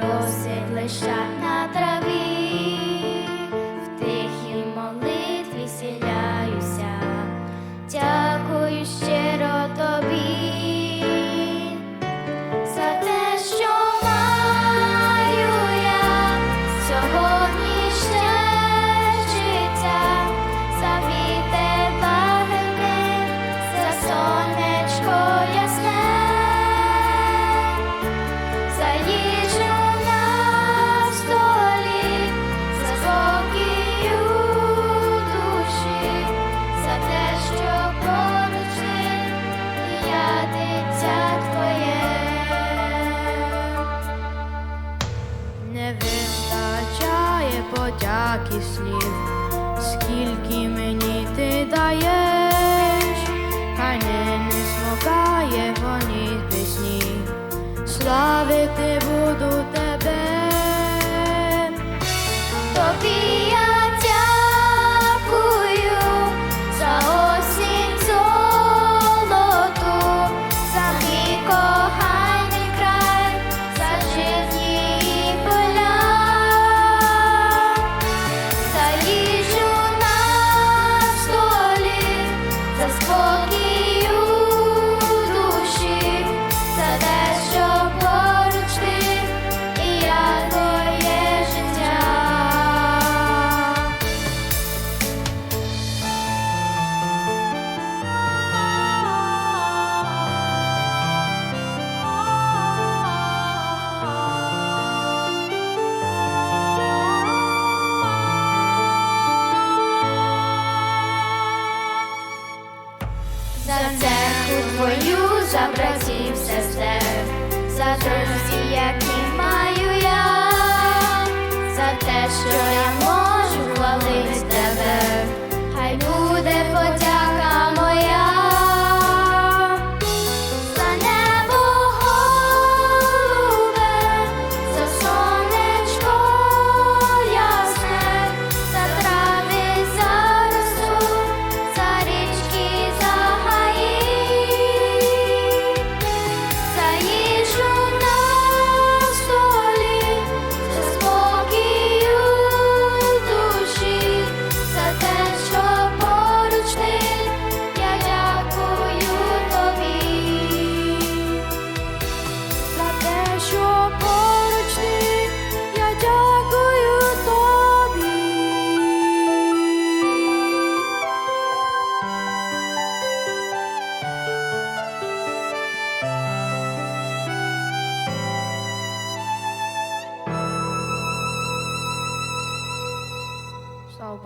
просить лише. І слів, скільки мені ти даєш, хай не смокає вони пісні, славити буду тебе. Тобі За церкву твою, за братів, сестер, за друзів, які мають.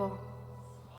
cuerpo.